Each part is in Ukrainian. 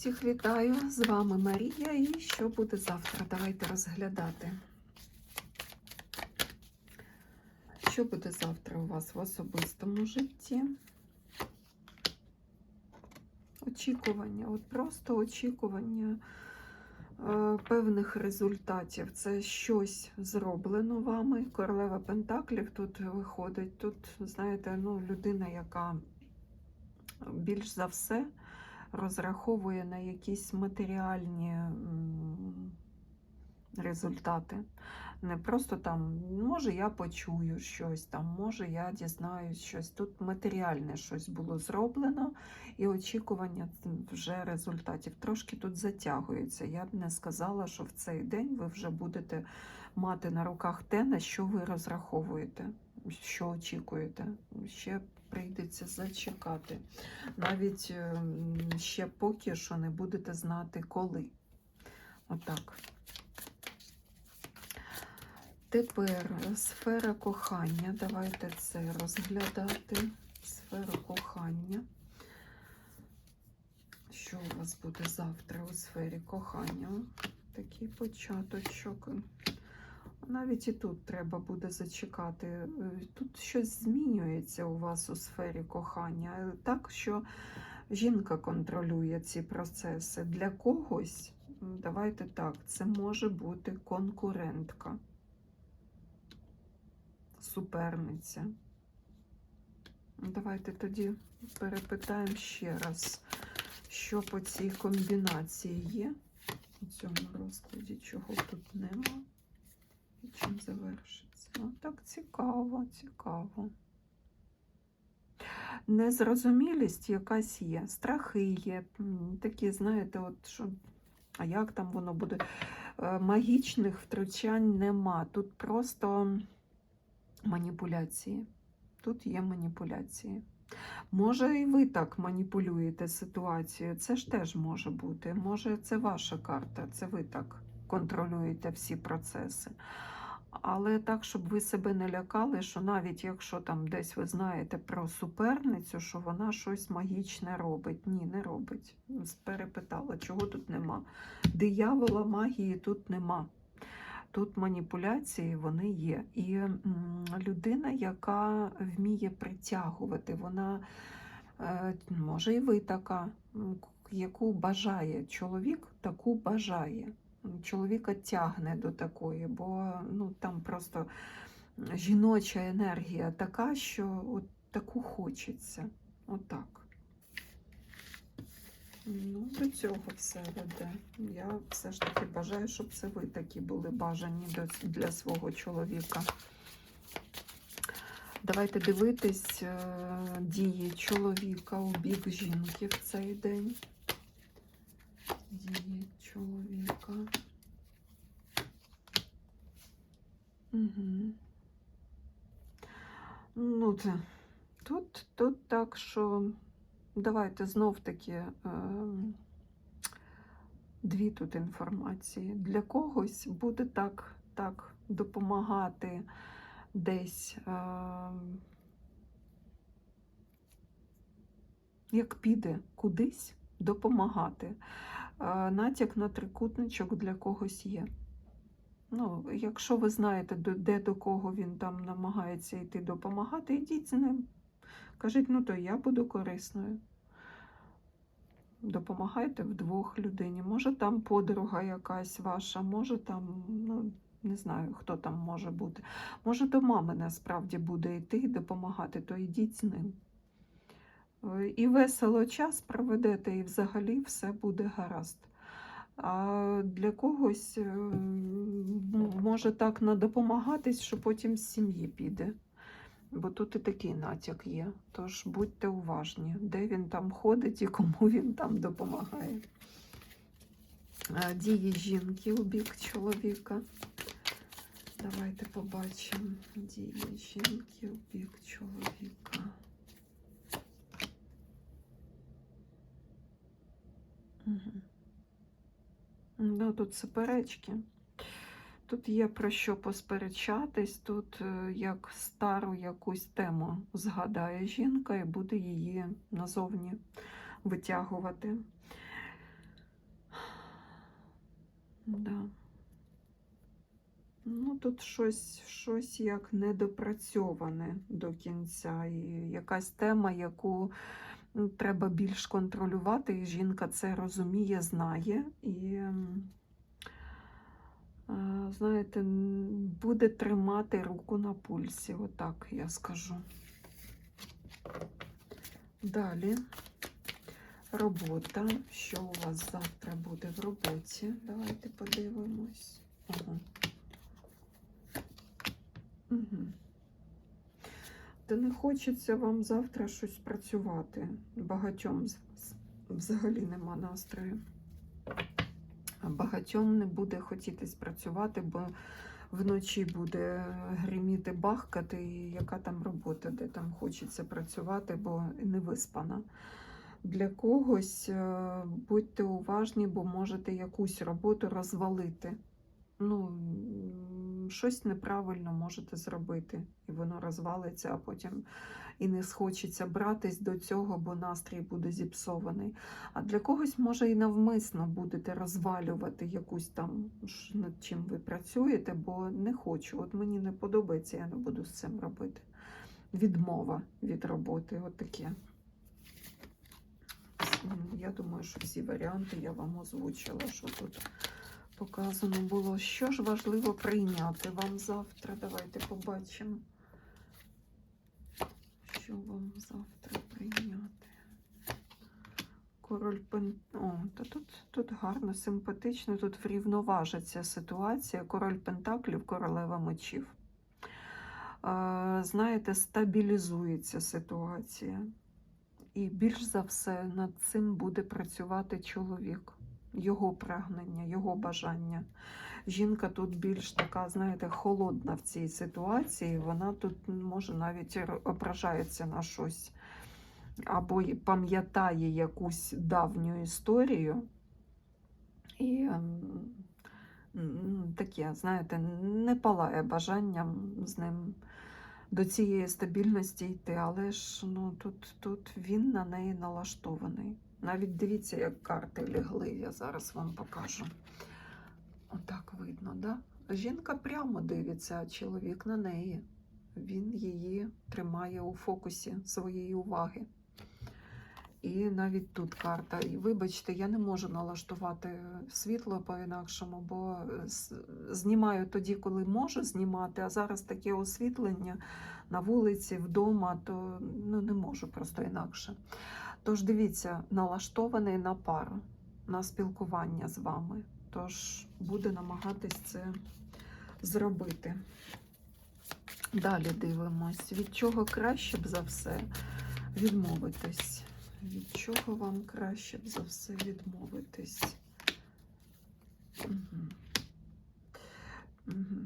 Всіх вітаю! З вами Марія. І що буде завтра? Давайте розглядати. Що буде завтра у вас в особистому житті? Очікування, от просто очікування е, певних результатів. Це щось зроблено вами. Королева Пентаклів тут виходить. Тут, знаєте, ну, людина, яка більш за все розраховує на якісь матеріальні результати. Не просто там, може, я почую щось, там, може, я дізнаюсь щось. Тут матеріальне щось було зроблено, і очікування вже результатів трошки тут затягується. Я б не сказала, що в цей день ви вже будете мати на руках те, на що ви розраховуєте, що очікуєте. Ще прийдеться зачекати. Навіть ем, ще поки що не будете знати, коли. Отак. Тепер сфера кохання. Давайте це розглядати. Сфера кохання. Що у вас буде завтра у сфері кохання? Такий початочок. Навіть і тут треба буде зачекати. Е, Тут щось змінюється у вас у сфері кохання. Е, Так, що жінка контролює ці процеси. Для когось, давайте так, це може бути конкурентка, суперниця. Давайте тоді перепитаємо ще раз, що по цій комбінації є. У цьому розкладі чого тут нема. І чим завершиться? Ну, так цікаво, цікаво. Незрозумілість якась є, страхи є, такі, знаєте, от що, а як там воно буде? Е, Магічних втручань нема. Тут просто маніпуляції. Тут є маніпуляції. Може, і ви так маніпулюєте ситуацією. Це ж теж може бути. Може, це ваша карта, це ви так контролюєте всі процеси. Але так, щоб ви себе не лякали, що навіть якщо там десь ви знаєте про суперницю, що вона щось магічне робить. Ні, не робить. Перепитала, чого тут нема. Диявола магії тут нема. Тут маніпуляції вони є. І людина, яка вміє притягувати, вона е, може і ви така, яку бажає чоловік, таку бажає. Чоловіка тягне до такої, бо ну, там просто жіноча енергія така, що от таку хочеться. Отак. Ну, до цього все веде. Я все ж таки бажаю, щоб це ви такі були бажані для свого чоловіка. Давайте дивитись е, дії чоловіка у бік жінки в цей день. Дії чоловіка. Угу. Ну, це, тут, тут так, що давайте знов таки е, дві тут інформації. Для когось буде так, так допомагати десь. Е, як піде кудись допомагати. Натяк на трикутничок для когось є. Ну, якщо ви знаєте, де до кого він там намагається йти допомагати, йдіть з ним. Кажіть, ну то я буду корисною. Допомагайте вдвох людині. Може там подруга якась ваша, може там, ну, не знаю, хто там може бути. Може, до мами насправді буде йти і допомагати, то йдіть з ним. І весело час проведете, і взагалі все буде гаразд. А для когось е, може так надопомагатись, що потім з сім'ї піде. Бо тут і такий натяк є. Тож будьте уважні, де він там ходить і кому він там допомагає. Е, Дії жінки у бік чоловіка. Давайте побачимо дії жінки у бік чоловіка. Ну, тут суперечки. Тут є про що посперечатись, тут е, як стару якусь тему згадає жінка і буде її назовні витягувати. Да. Ну, тут щось, щось як недопрацьоване до кінця. І якась тема, яку треба більш контролювати, і жінка це розуміє, знає. І, е, знаєте, буде тримати руку на пульсі, отак я скажу. Далі. Робота. Що у вас завтра буде в роботі? Давайте подивимось. Ага. Угу. Та не хочеться вам завтра щось працювати. Багатьом взагалі нема настрою. Багатьом не буде хотітись працювати, бо вночі буде гриміти, бахкати, і яка там робота, де там хочеться працювати, бо не виспана. Для когось е, будьте уважні, бо можете якусь роботу розвалити. Ну, щось неправильно можете зробити, і воно розвалиться, а потім і не схочеться братись до цього, бо настрій буде зіпсований. А для когось, може, і навмисно будете розвалювати якусь там, над чим ви працюєте, бо не хочу. От мені не подобається, я не буду з цим робити. Відмова від роботи, от таке. Я думаю, що всі варіанти я вам озвучила, що тут показано було. Що ж важливо прийняти вам завтра? Давайте побачимо. Що вам завтра прийняти? Король пен... О, та тут, тут гарно, симпатично, тут врівноважиться ситуація. Король Пентаклів, королева мечів. Е, знаєте, стабілізується ситуація. І більш за все над цим буде працювати чоловік, його прагнення, його бажання. Жінка тут більш така, знаєте, холодна в цій ситуації. Вона тут може навіть ображається на щось або пам'ятає якусь давню історію. І ем, таке, знаєте, не палає бажанням з ним до цієї стабільності йти, але ж ну, тут, тут він на неї налаштований. Навіть дивіться, як карти лягли, я зараз вам покажу. Отак видно, да? Жінка прямо дивиться, а чоловік на неї. Він її тримає у фокусі своєї уваги. І навіть тут карта. І вибачте, я не можу налаштувати світло по-інакшому, бо знімаю тоді, коли можу знімати, а зараз таке освітлення на вулиці, вдома, то ну, не можу просто інакше. Тож дивіться, налаштований на пару, на спілкування з вами. Тож буде намагатись це зробити. Далі дивимось, від чого краще б за все відмовитись. Від чого вам краще б за все відмовитись? Угу. Угу.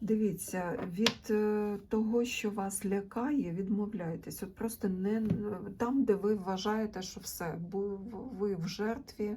Дивіться, від е, того, що вас лякає, відмовляйтесь. От просто не там, де ви вважаєте, що все, ви в жертві,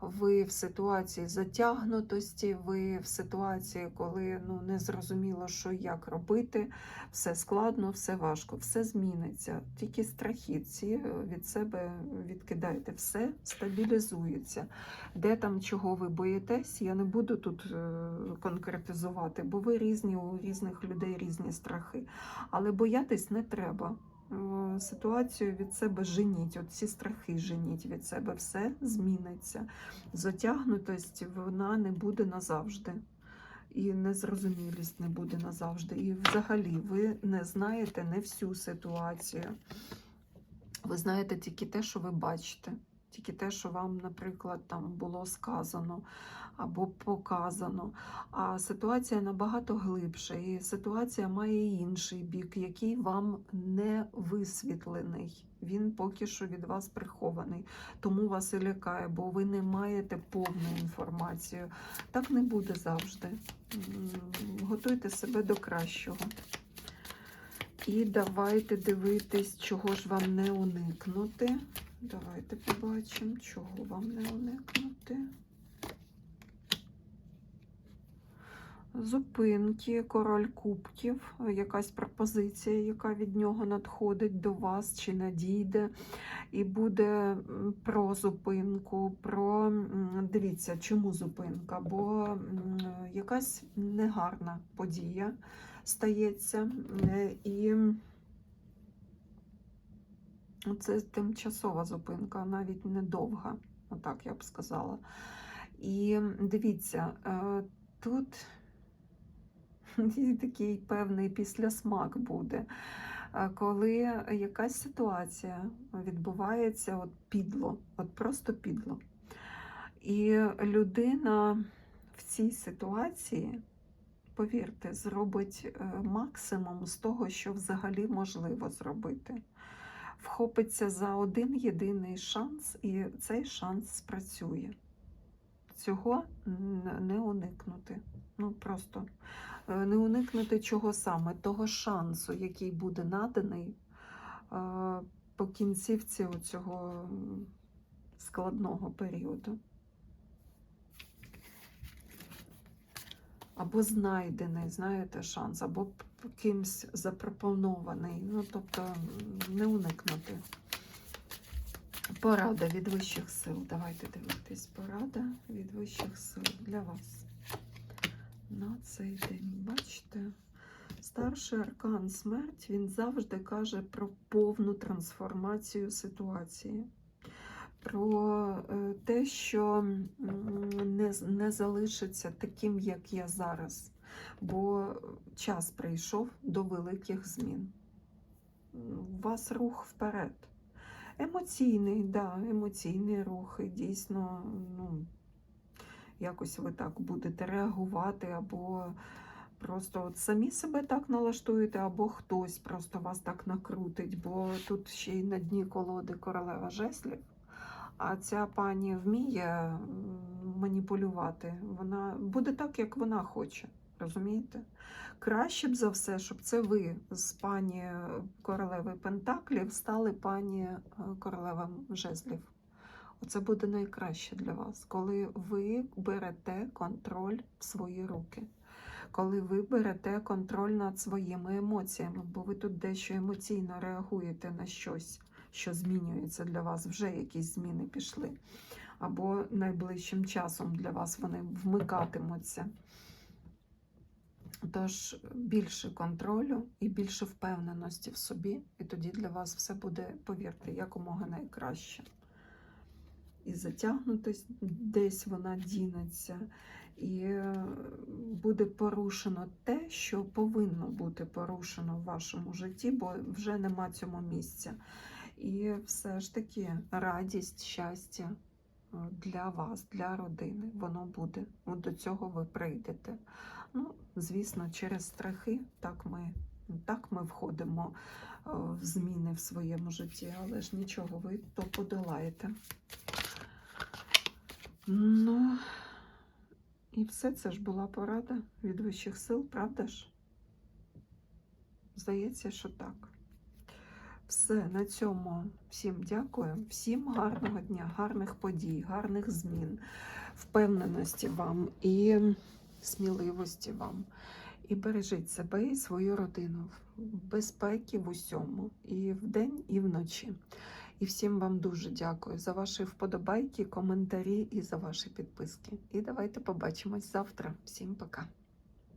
ви в ситуації затягнутості, ви в ситуації, коли ну, не зрозуміло, що як робити, все складно, все важко, все зміниться. Тільки страхи ці е, від себе відкидайте, все стабілізується. Де там чого ви боїтесь, я не буду тут е, конкретизувати, бо ви різні, у різних людей різні страхи. Але боятись не треба. Е, Ситуацію від себе женіть, от ці страхи женіть від себе, все зміниться. Затягнутость вона не буде назавжди. І незрозумілість не буде назавжди. І взагалі ви не знаєте не всю ситуацію. Ви знаєте тільки те, що ви бачите, тільки те, що вам, наприклад, там було сказано або показано. А ситуація набагато глибша, і ситуація має інший бік, який вам не висвітлений. Він поки що від вас прихований, тому вас і лякає, бо ви не маєте повну інформацію. Так не буде завжди. Готуйте себе до кращого. І давайте дивитись, чого ж вам не уникнути. Давайте побачимо, чого вам не уникнути. зупинки, король кубків, якась пропозиція, яка від нього надходить до вас чи надійде, і буде про зупинку, про дивіться, чому зупинка, бо якась негарна подія стається, е, і це тимчасова зупинка, навіть недовга, отак я б сказала. І дивіться, е, тут такий певний післясмак буде, е, коли якась ситуація відбувається от підло, от просто підло. І людина в цій ситуації, повірте, зробить е, максимум з того, що взагалі можливо зробити. Вхопиться за один єдиний шанс, і цей шанс спрацює. Цього не уникнути. Ну просто е, не уникнути чого саме, того шансу, який буде наданий е, по кінцівці цього складного періоду. Або знайдений, знаєте, шанс, або кимсь запропонований. Ну, тобто не уникнути. Порада від вищих сил. Давайте дивитись. Порада від вищих сил для вас на цей день. Бачите? Старший аркан смерть він завжди каже про повну трансформацію ситуації, про е, те, що не, не залишиться таким, як я зараз, бо час прийшов до великих змін. У вас рух вперед. Емоційний, да, емоційний рух, і дійсно, ну, якось ви так будете реагувати, або просто от самі себе так налаштуєте, або хтось просто вас так накрутить, бо тут ще й на дні колоди королева жеслів. А ця пані вміє маніпулювати. Вона буде так, як вона хоче. Розумієте? Краще б за все, щоб це ви з пані королеви Пентаклів стали пані е, жезлів. Оце буде найкраще для вас, коли ви берете контроль в свої руки, коли ви берете контроль над своїми емоціями, бо ви тут дещо емоційно реагуєте на щось, що змінюється для вас, вже якісь зміни пішли. Або найближчим часом для вас вони вмикатимуться. Тож більше контролю і більше впевненості в собі, і тоді для вас все буде, повірте, якомога найкраще. І затягнутись десь вона дінеться, і е, буде порушено те, що повинно бути порушено в вашому житті, бо вже нема цьому місця. І все ж таки радість, щастя е, для вас, для родини, воно буде. До цього ви прийдете. Ну, звісно, через страхи так ми, так ми входимо е, в зміни в своєму житті, але ж нічого, ви то подолаєте. Ну, і все це ж була порада від вищих сил, правда ж? Здається, що так. Все, на цьому всім дякую. Всім гарного дня, гарних подій, гарних змін, впевненості вам і сміливості вам. І бережіть себе і свою родину в безпеки в усьому, і вдень, і вночі. І всім вам дуже дякую за ваші вподобайки, коментарі і за ваші підписки. І давайте побачимось завтра. Всім пока.